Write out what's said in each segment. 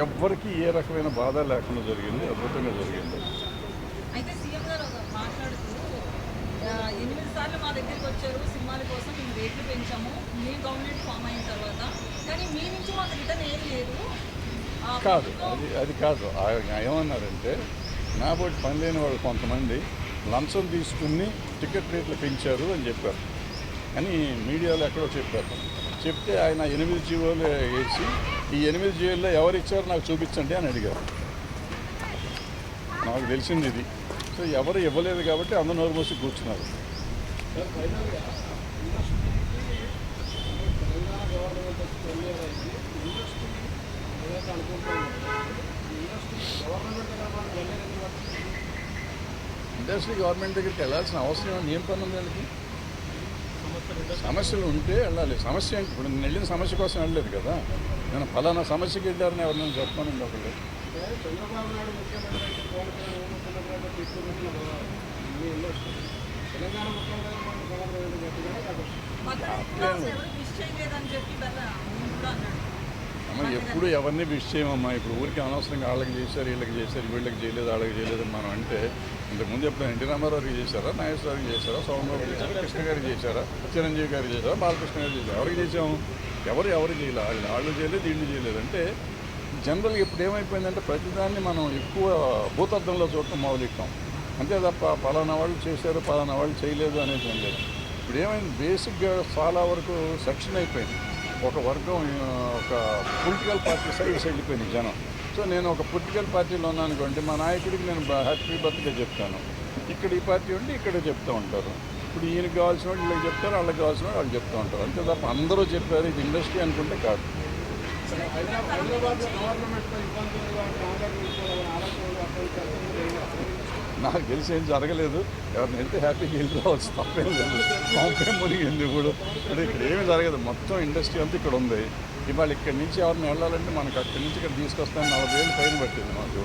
ఎవ్వరికి ఏ రకమైన బాధ లేకుండా జరిగింది అద్భుతంగా జరిగింది. అయితే సీఎం గారు మాట్లాడుతూ ఆ, ఎనిమిది సార్లు మా దగ్గరికి వచ్చారు సినిమాల కోసం మేము రేట్లు పెంచాము మీ గవర్నమెంట్ ఫామ్ అయిన తర్వాత. కానీ మీ నుంచి మాకు రిటర్న్ ఏం లేదు. ఆ, కాదు అది అది కాదు. ఆయన ఏమన్నారంటే నా బోటి పని లేని వాళ్ళు కొంతమంది లంచం తీసుకుని టికెట్ రేట్లు పెంచారు అని చెప్పారు. అని మీడియాలో ఎక్కడో చెప్పారు. చెప్తే ఆయన ఎనిమిది జీవోలు వేసి ఈ ఎనిమిది జీవుల్లో ఎవరు ఇచ్చారో నాకు చూపించండి అని అడిగారు. నాకు తెలిసింది ఇది. సో ఎవరు ఇవ్వలేదు కాబట్టి అందరూ నోరు మూసి కూర్చున్నారు. ఇండస్ట్రీ గవర్నమెంట్ దగ్గరికి వెళ్ళాల్సిన అవసరం ఏం పని ఉంది సమస్యలు ఉంటే వెళ్ళాలి. సమస్య ఇప్పుడు నేను వెళ్ళిన సమస్య కోసం వెళ్ళలేదు కదా. నేను ఫలానా సమస్యకి వెళ్ళారని ఎవరినైనా చెప్పానండి ఒకళ్ళు? తెలంగాణ అమ్మ ఎప్పుడు ఎవరిని విష్ చేయమమ్మా? ఇప్పుడు ఊరికి అనవసరంగా వాళ్ళకి చేశారు వీళ్ళకి చేశారు వీళ్ళకి చేయలేదు వాళ్ళకి చేయలేదు మనం అంటే ఇంతకుముందు ఎప్పుడు ఎన్టీ రామారావుకి చేశారా? నాగేశ్వరరావుకి చేశారా? సోమబాబు చేశారా? కృష్ణ గారికి చేశారా? చిరంజీవి గారికి చేశారా? బాలకృష్ణ గారు చేశారు? ఎవరికి చేసాము ఎవరు ఎవరు చేయలేదు వాళ్ళు వాళ్ళు చేయలేదు వీళ్ళు చేయలేదు. అంటే జనరల్గా ఇప్పుడు ఏమైపోయిందంటే ప్రతిదాన్ని మనం ఎక్కువ భూతార్థంలో చూడటం మొదలెట్టాం. అంతే తప్ప పలానా వాళ్ళు చేశారు పలానా వాళ్ళు చేయలేదు అనేది ఏం లేదు ఇప్పుడు ఏమైంది? బేసిక్గా చాలా వరకు సెక్షన్ అయిపోయింది. ఒక వర్గం ఒక పొలిటికల్ పార్టీ సైడ్స్ వెళ్ళిపోయింది జనం. సో నేను ఒక పొలిటికల్ పార్టీలో ఉన్నాను అనుకోండి మా నాయకుడికి నేను హ్యాపీ బర్త్డే చెప్తాను. ఇక్కడ ఈ పార్టీ ఉంటే ఇక్కడ చెప్తూ ఉంటారు. ఇప్పుడు ఈయనకి కావాల్సిన వాళ్ళు వీళ్ళకి చెప్తారు వాళ్ళకి కావాల్సిన వాళ్ళు వాళ్ళు చెప్తూ ఉంటారు. అంతే తప్ప అందరూ చెప్పారు ఇది ఇండస్ట్రీ అనుకుంటే కాదు. హైదరాబాద్ గవర్నమెంట్ నాకు తెలిసి ఏం జరగలేదు. ఎవరిని వెళ్తే హ్యాపీగా వెళ్ళి రావచ్చు తప్పేం లేదు. పంపే మునిగింది ఇప్పుడు. అంటే ఇక్కడ ఏమీ జరగదు. మొత్తం ఇండస్ట్రీ అంతా ఇక్కడ ఉంది. ఇవాళ ఇక్కడి నుంచి ఎవరిని వెళ్ళాలంటే మనకు అక్కడి నుంచి ఇక్కడ తీసుకొస్తాను నలభై వేలు ఫైన్ పట్టింది మాకు.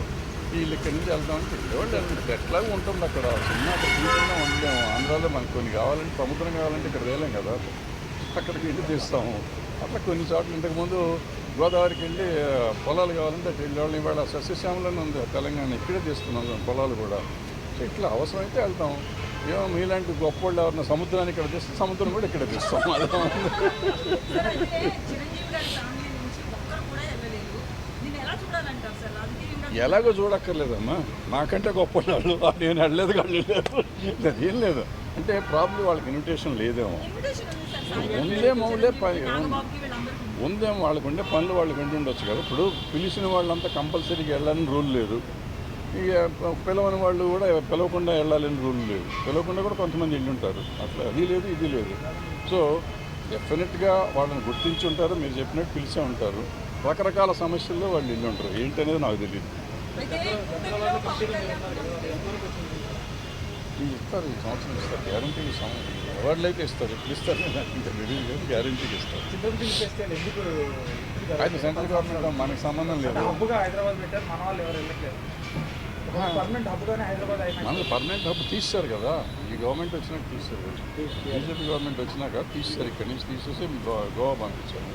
వీళ్ళు ఇక్కడి నుంచి వెళ్దామంటే ఎవరు ఇక్కడ ఎట్లాగో ఉంటుంది అక్కడ. సినిమా అక్కడ తీసుకున్నా ఉండలేము. ఆంధ్రాలో మనకు కొన్ని కావాలంటే సముద్రం కావాలంటే ఇక్కడ వేయలేం కదా. అక్కడికి వెళ్ళి తీస్తాము. అట్లా కొన్ని చోట్ల ఇంతకుముందు గోదావరికి వెళ్ళి పొలాలు కావాలంటే అక్కడ వెళ్ళి వాళ్ళని ఇవాళ సస్యశ్యామలని ఉంది. తెలంగాణ ఇక్కడే తీస్తున్నాం పొలాలు కూడా. సో ఇట్లా అవసరమైతే వెళ్తాం. ఏమో మీలాంటి గొప్ప వాళ్ళు ఎవరైనా సముద్రాన్ని ఇక్కడ తీస్తే సముద్రం కూడా ఇక్కడ తీస్తాం. ఎలాగో చూడక్కర్లేదమ్మా. నాకంటే గొప్ప వాళ్ళు నేను వెళ్ళలేదు వాళ్ళు లేదు ఏం లేదు. అంటే ప్రాబ్లం వాళ్ళకి ఇన్విటేషన్ లేదేమో. ఇన్విటేషన్ ఉంది సార్. సాయి ఉందే. మౌలే పని నాగబాబుకి వీళ్ళందరికీ ఉంది. ఉందేమో వాళ్ళకు ఉండే పనులు వాళ్ళకి ఉండి ఉండొచ్చు కదా. ఇప్పుడు పిలిచిన వాళ్ళంతా కంపల్సరీగా వెళ్ళాలని రూల్ లేదు. ఇక పిలవని వాళ్ళు కూడా పిలవకుండా వెళ్ళాలని రూల్ లేదు. పిలవకుండా కూడా కొంతమంది వెళ్ళి ఉంటారు. అట్లా అది లేదు ఇది లేదు. సో డెఫినెట్గా వాళ్ళని గుర్తించి ఉంటారు మీరు చెప్పినట్టు పిలిచే ఉంటారు. రకరకాల సమస్యల్లో వాళ్ళు వెళ్ళి ఉంటారు. ఏంటనేది నాకు తెలియదు ఇస్తారు ఈ సంవత్సరం ఇస్తారు. గ్యారంటీకి అవార్డులు అయితే ఇస్తారు. ఇప్పుడు ఇస్తారు. ఇంకా తెలియదు కానీ గ్యారంటీకి ఇస్తారు అయితే సెంట్రల్ గవర్నమెంట్ మనకు సంబంధం లేదు. హైదరాబాద్ పెట్టారు మన వాళ్ళు ఎవరు వెళ్ళట్లేదు పర్మనెంట్ హబ్గానే హైదరాబాద్ అయినా మనకు పర్మనెంట్ హబ్ తీశారు కదా. ఈ గవర్నమెంట్ వచ్చినాక తీశారు బీజేపీ గవర్నమెంట్ వచ్చినాక తీశారు ఇక్కడి నుంచి తీసేసి గోవా పంపించారు.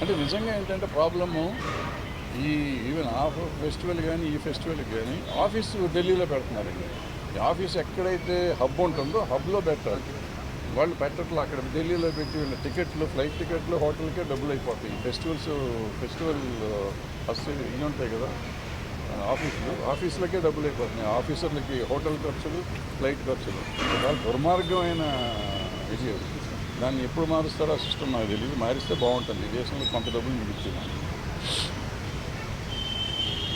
అంటే నిజంగా ఏంటంటే ప్రాబ్లము ఈ ఈవెన్ ఆ ఫెస్టివల్ కానీ ఈ ఫెస్టివల్ కానీ ఆఫీస్ ఢిల్లీలో పెడుతున్నారండి. ఈ ఆఫీస్ ఎక్కడైతే హబ్ ఉంటుందో హబ్లో పెట్టాలి. వాళ్ళు పెట్టట్లు. అక్కడ ఢిల్లీలో పెట్టి వీళ్ళ టికెట్లు ఫ్లైట్ టికెట్లు హోటల్కే డబ్బులు అయిపోతాయి ఫెస్టివల్స్ ఫెస్టివల్ ఫస్ట్ ఇవి ఉంటాయి కదా. ఆఫీసులు ఆఫీసులకే డబ్బులు అయిపోతున్నాయి. ఆఫీసర్లకి హోటల్ ఖర్చులు ఫ్లైట్ ఖర్చులు. చాలా దుర్మార్గమైన ఇది అది. దాన్ని ఎప్పుడు మారుస్తారో ఆ సిస్టమ్ నాకు తెలియదు మారిస్తే బాగుంటుంది. ఈ దేశంలో కొంత డబ్బులు మిగులుతుంది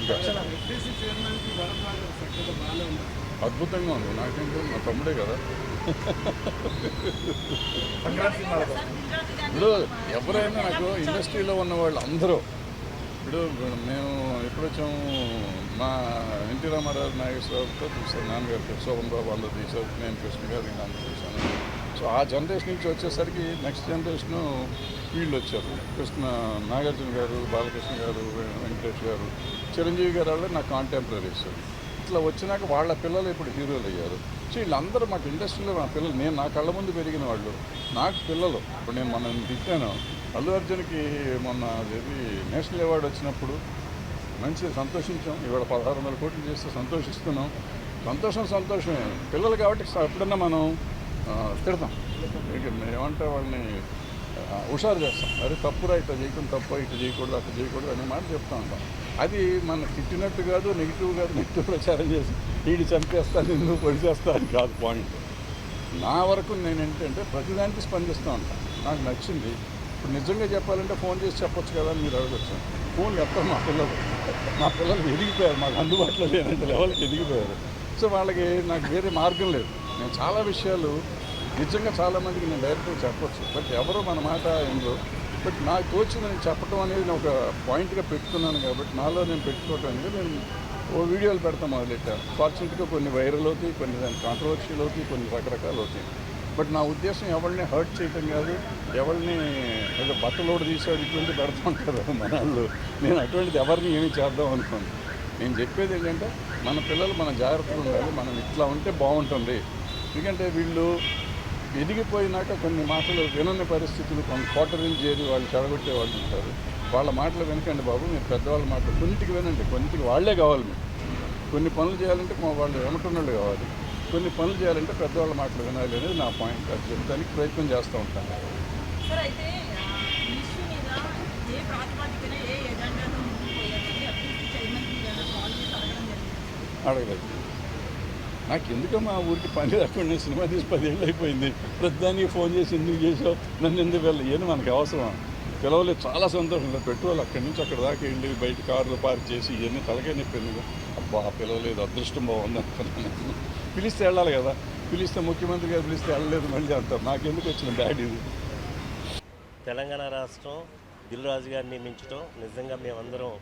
ఇంకా. అద్భుతంగా ఉంది. నాకేంటో మా తమ్ముడే కదా. ఇప్పుడు ఎవరైనా నాకు ఇండస్ట్రీలో ఉన్న వాళ్ళు అందరూ ఇప్పుడు మేము ఎప్పుడు వచ్చాము? మా ఎన్టీ రామారావు నాగేశ్వరరావుతో చూసాను నాన్నగారు శోభన్ బాబు అందరూ తీసారు నేను కృష్ణ గారు నేను అందరూ చూశాను. సో ఆ జనరేషన్ నుంచి వచ్చేసరికి నెక్స్ట్ జనరేషను వీళ్ళు వచ్చారు. కృష్ణ నాగార్జున గారు బాలకృష్ణ గారు వెంకటేష్ గారు చిరంజీవి గారు వాళ్ళు నా కాంటెంపరీస్ ఇట్లా వచ్చినాక వాళ్ళ పిల్లలు ఇప్పుడు హీరోలు అయ్యారు. సో వీళ్ళందరూ మాకు ఇండస్ట్రీలో నా పిల్లలు నేను నా కళ్ళ ముందు పెరిగిన వాళ్ళు. నాకు పిల్లలు. ఇప్పుడు నేను మనం తిట్టాను. అల్లు అర్జున్కి మొన్న అది నేషనల్ అవార్డు వచ్చినప్పుడు మంచి సంతోషించాం. ఇవాళ పదహారు వందల కోట్లు చేస్తే సంతోషిస్తున్నాం. సంతోషం సంతోషమే. పిల్లలు కాబట్టి ఎప్పుడన్నా మనం తిడతాం. ఇక ఏమంటే వాళ్ళని హుషారు చేస్తాం. అరే తప్పురా ఇట్లా చేయకుండా తప్పు ఇట్లా చేయకూడదు అట్లా చేయకూడదు అనే మాట చెప్తా ఉంటాం. అది మన తిట్టినట్టు కాదు నెగిటివ్ కాదు నెగిటివ్ ప్రచారం చేసి వీడి చంపేస్తాను నిన్ను పొడి చేస్తా అని కాదు పాయింట్. నా వరకు నేను ఏంటంటే ప్రతిదానికి స్పందిస్తూ ఉంటాను నాకు నచ్చింది. ఇప్పుడు నిజంగా చెప్పాలంటే ఫోన్ చేసి చెప్పొచ్చు కదా అని మీరు అడగచ్చు. ఫోన్ చెప్తారు మా పిల్లలు? మా పిల్లలు ఎదిగిపోయారు మాకు అందుబాటులో లేనంటే లెవెల్కి ఎదిగిపోయారు. సో వాళ్ళకి నాకు వేరే మార్గం లేదు. నేను చాలా విషయాలు నిజంగా చాలామందికి నేను డైరెక్ట్గా చెప్పొచ్చు. బట్ ఎవరో మన మాట ఏందో బట్ నాకు తోచిందని చెప్పడం అనేది నేను ఒక పాయింట్గా పెట్టుకున్నాను కాబట్టి నాలో నేను పెట్టుకోవటం అనేది నేను ఓ వీడియోలు పెడతాం మొదలెట్టాను. ఫార్చునేట్గా కొన్ని వైరల్ అవుతాయి కొన్ని దాని కాంట్రవర్షియల్ అవుతాయి కొన్ని రకరకాలు అవుతాయి. బట్ నా ఉద్దేశం ఎవరిని హర్ట్ చేయటం కాదు ఎవరిని ఏదో బట్టలోడు తీసాడు ఇటువంటి పెడతాం ఉంటారు మన వాళ్ళు. నేను అటువంటిది ఎవరిని ఏమి చేద్దాం అనుకోను. నేను చెప్పేది ఏంటంటే మన పిల్లలు మన జాగ్రత్తగా ఉండాలి మనం ఇట్లా ఉంటే బాగుంటుంది. ఎందుకంటే వీళ్ళు ఎదిగిపోయినాక కొన్ని మాటలు వినని పరిస్థితులు కొన్ని కోటరీలు చేరి వాళ్ళు చెడగొట్టే వాళ్ళు ఉంటారు. వాళ్ళ మాటలు వినకండి బాబు మీరు పెద్దవాళ్ళ మాటలు. కొన్నిటికి వినండి కొన్నిటికి వాళ్ళే కావాలి మీకు. కొన్ని పనులు చేయాలంటే మా వాళ్ళు వెనకున్నోళ్ళు కావాలి. కొన్ని పనులు చేయాలంటే పెద్దవాళ్ళ మాటలు వినాలి అనేది నా పాయింట్. అది చెప్తానికి ప్రయత్నం చేస్తూ ఉంటాను. అడగలేదు. నాకు ఎందుకమ్మా ఊరికి పని లేకుండా సినిమా తీసి పదేళ్ళు అయిపోయింది. ప్రతిదానికి ఫోన్ చేసి ఎందుకు చేసావు నన్ను ఎందుకు వెళ్ళి? ఏం మనకి అవసరం? పిలవలేదు చాలా సంతోషంగా పెట్రోల్ అక్కడి నుంచి అక్కడ దాకా వెళ్ళి బయట కార్లు పార్క్ చేసి ఇవన్నీ తలకే నొప్పి ఎందుకు? అబ్బా పిలవలేదు. అదృష్టం బాగుంది అనుకున్నాను పిలిస్తే వెళ్ళాలి కదా. పిలిస్తే ముఖ్యమంత్రి గారు పిలిస్తే వెళ్ళలేదు మళ్ళీ అంటారు. నాకెందుకు వచ్చిన బ్యాడ్ ఇది? తెలంగాణ రాష్ట్రం దిల్ రాజు గారిని నియమించడం నిజంగా మేమందరం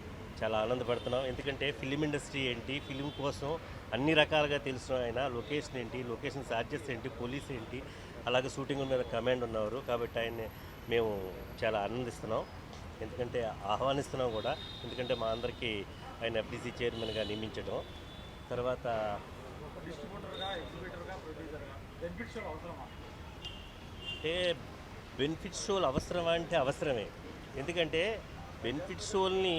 చాలా ఆనందపడుతున్నాం. ఎందుకంటే ఫిలిం ఇండస్ట్రీ ఏంటి ఫిలిం కోసం అన్ని రకాలుగా తెలిసిన ఆయన లొకేషన్ ఏంటి లొకేషన్ చార్జెస్ ఏంటి పోలీస్ ఏంటి అలాగే షూటింగ్ మీద కమాండ్ ఉన్నారు కాబట్టి ఆయన్ని మేము చాలా ఆనందిస్తున్నాం. ఎందుకంటే ఆహ్వానిస్తున్నాం కూడా. ఎందుకంటే మా అందరికీ ఆయన ఎఫ్డీసీ చైర్మన్గా నియమించడం. తర్వాత అంటే బెనిఫిట్ షోలు అవసరమా? అంటే అవసరమే. ఎందుకంటే బెనిఫిట్ షోల్ని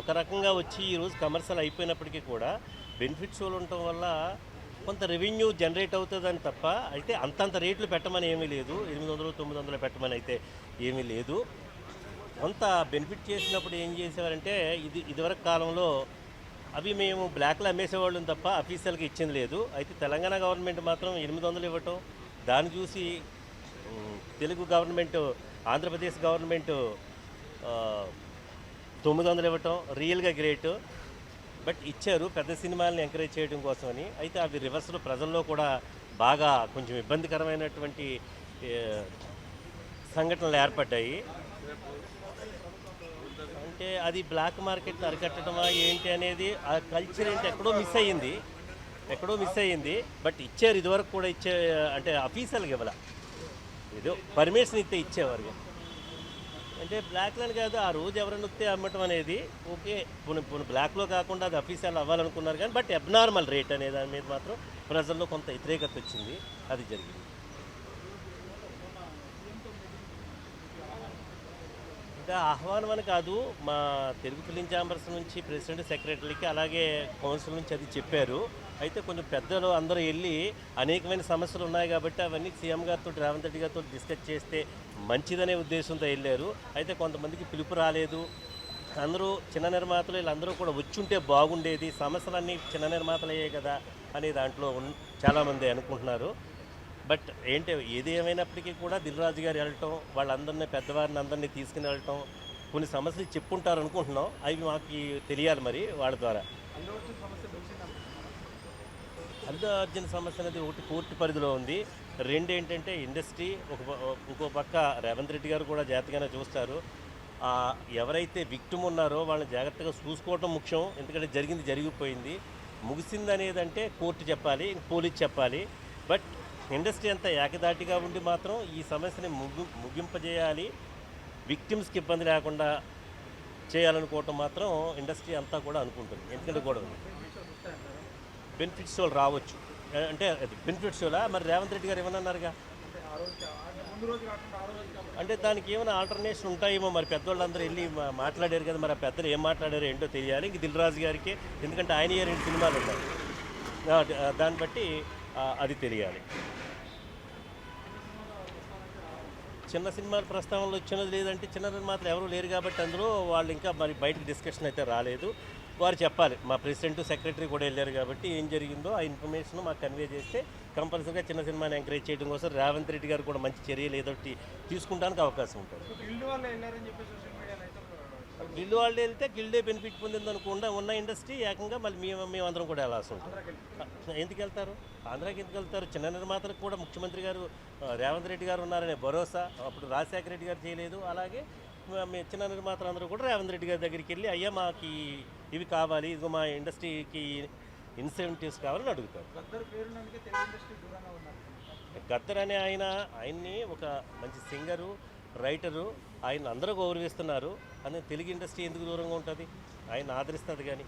ఒక రకంగా వచ్చి ఈరోజు కమర్షియల్ అయిపోయినప్పటికీ కూడా బెనిఫిట్ షోలు ఉండటం వల్ల కొంత రెవెన్యూ జనరేట్ అవుతుందని తప్ప అయితే అంతంత రేట్లు పెట్టమని ఏమీ లేదు. ఎనిమిది వందలు తొమ్మిది వందలు పెట్టమని అయితే ఏమీ లేదు. కొంత బెనిఫిట్ చేసినప్పుడు ఏం చేసేవారంటే ఇది ఇదివరకు కాలంలో అవి మేము బ్లాక్లో అమ్మేసేవాళ్ళం తప్ప అఫీషియల్గా ఇచ్చింది లేదు. అయితే తెలంగాణ గవర్నమెంట్ మాత్రం ఎనిమిది వందలు ఇవ్వటం దాన్ని చూసి తెలుగు గవర్నమెంట్ ఆంధ్రప్రదేశ్ గవర్నమెంట్ తొమ్మిది వందలు ఇవ్వటం రియల్గా గ్రేట్. బట్ ఇచ్చారు పెద్ద సినిమాలను ఎంకరేజ్ చేయడం కోసమని. అయితే అవి రివర్స్లో ప్రజల్లో కూడా బాగా కొంచెం ఇబ్బందికరమైనటువంటి సంఘటనలు ఏర్పడ్డాయి. అంటే అది బ్లాక్ మార్కెట్ అరికట్టడమా ఏంటి అనేది ఆ కల్చర్ ఏంటి ఎక్కడో మిస్ అయ్యింది. ఎక్కడో మిస్ అయ్యింది. బట్ ఇచ్చారు ఇదివరకు కూడా ఇచ్చే అంటే అఫీషియల్గా ఇవ్వాల. ఏదో పర్మిషన్ ఇస్తే ఇచ్చేవారు. అంటే బ్లాక్లని కాదు ఆ రోజు ఎవరైనా వస్తే అమ్మటం అనేది ఓకే. పోనీ బ్లాక్లో కాకుండా అది అఫీషియల్ అవ్వాలనుకున్నారు కానీ బట్ అబ్నార్మల్ రేట్ అనే దాని మీద మాత్రం ప్రజల్లో కొంత వ్యతిరేకత వచ్చింది. అది జరిగింది. ఇంకా ఆహ్వానం అని కాదు మా తెలుగు ఫిలిం ఛాంబర్స్ నుంచి ప్రెసిడెంట్ సెక్రటరీకి అలాగే కౌన్సిల్ నుంచి అది చెప్పారు. అయితే కొంచెం పెద్దలు అందరూ వెళ్ళి అనేకమైన సమస్యలు ఉన్నాయి కాబట్టి అవన్నీ సీఎం గారితో రేవంత్ రెడ్డి గారితో డిస్కస్ చేస్తే మంచిదనే ఉద్దేశంతో వెళ్ళారు. అయితే కొంతమందికి పిలుపు రాలేదు. అందరూ చిన్న నిర్మాతలు వీళ్ళందరూ కూడా వచ్చుంటే బాగుండేది. సమస్యలన్నీ చిన్న నిర్మాతలు అయ్యాయి కదా అనే దాంట్లో చాలామంది అనుకుంటున్నారు. బట్ ఏంటి ఏది ఏమైనప్పటికీ కూడా దిల్రాజు గారు వెళ్ళటం వాళ్ళందరినీ పెద్దవారిని అందరినీ తీసుకుని వెళ్ళటం కొన్ని సమస్యలు చెప్పుంటారు అనుకుంటున్నాం అవి మాకు తెలియాలి మరి వాళ్ళ ద్వారా. అల్లు అర్జున్ సమస్య అనేది ఒకటి కోర్టు పరిధిలో ఉంది. రెండు ఏంటంటే ఇండస్ట్రీ ఒక ఇంకో పక్క రేవంత్ రెడ్డి గారు కూడా జాగ్రత్తగానే చూస్తారు. ఎవరైతే విక్టిమ్ ఉన్నారో వాళ్ళని జాగ్రత్తగా చూసుకోవటం ముఖ్యం. ఎందుకంటే జరిగింది జరిగిపోయింది. ముగిసింది అనేది అంటే కోర్టు చెప్పాలి పోలీస్ చెప్పాలి. బట్ ఇండస్ట్రీ అంతా ఏకదాటిగా ఉండి మాత్రం ఈ సమస్యని ముగి ముగింపజేయాలి. విక్టిమ్స్కి ఇబ్బంది లేకుండా చేయాలనుకోవటం మాత్రం ఇండస్ట్రీ అంతా కూడా అనుకుంటుంది. ఎందుకంటే కూడా బెనిఫిట్ షోలు రావచ్చు. అంటే అది బెనిఫిట్ షోలా మరి రేవంత్ రెడ్డి గారు ఏమన్నారుగా? అన్నారుగా అంటే దానికి ఏమైనా ఆల్టర్నేషన్ ఉంటాయేమో మరి పెద్దవాళ్ళందరూ వెళ్ళి మాట్లాడారు కదా మరి ఆ పెద్దలు ఏం మాట్లాడారో ఏంటో తెలియాలి. ఇంక దిల్ రాజు గారికి ఎందుకంటే ఆయన ఏ రెండు సినిమాలు ఉన్నాయి దాన్ని బట్టి అది తెలియాలి. చిన్న సినిమాల ప్రస్తావనలు వచ్చినది లేదంటే చిన్న మాత్రం ఎవరు లేరు కాబట్టి అందులో వాళ్ళు ఇంకా మరి బయటకు డిస్కషన్ అయితే రాలేదు. వారు చెప్పాలి మా ప్రెసిడెంట్ సెక్రటరీ కూడా వెళ్ళారు కాబట్టి ఏం జరిగిందో ఆ ఇన్ఫర్మేషన్ మాకు కన్వే చేస్తే కంపల్సరీగా చిన్న సినిమాని ఎంకరేజ్ చేయడం కోసం రేవంత్ రెడ్డి గారు కూడా మంచి చర్యలు ఏదో తీసుకుంటానికి అవకాశం ఉంటుంది గిల్డ్ వల్ల వెళ్ళారని చెప్పి సోషల్ మీడియాలో అయితే ఒక గిల్డ్ వాళ్ళు వెళ్తే గిల్డే బెనిఫిట్ పొందింది అనుకుండా ఉన్న ఇండస్ట్రీ ఏకంగా మళ్ళీ మేము మేమందరం కూడా వెళ్ళాల్సి ఉంటుంది. ఎందుకు వెళ్తారు? ఆంధ్రాకి ఎందుకు వెళ్తారు? చిన్న నిర్మాతలకు కూడా ముఖ్యమంత్రి గారు రేవంత్ రెడ్డి గారు ఉన్నారనే భరోసా అప్పుడు రాజశేఖర రెడ్డి గారు చేయలేదు. అలాగే చిన్న నిర్మాతలు అందరూ కూడా రేవంత్ రెడ్డి గారి దగ్గరికి వెళ్ళి అయ్యా మాకు ఇవి కావాలి ఇదిగో మా ఇండస్ట్రీకి ఇన్సెంటివ్స్ కావాలని అడుగుతారు. గద్దర్ అనే ఆయన ఆయన్ని ఒక మంచి సింగరు రైటరు ఆయన అందరూ గౌరవిస్తున్నారు అని తెలుగు ఇండస్ట్రీ ఎందుకు దూరంగా ఉంటుంది? ఆయన ఆదరిస్తుంది కానీ.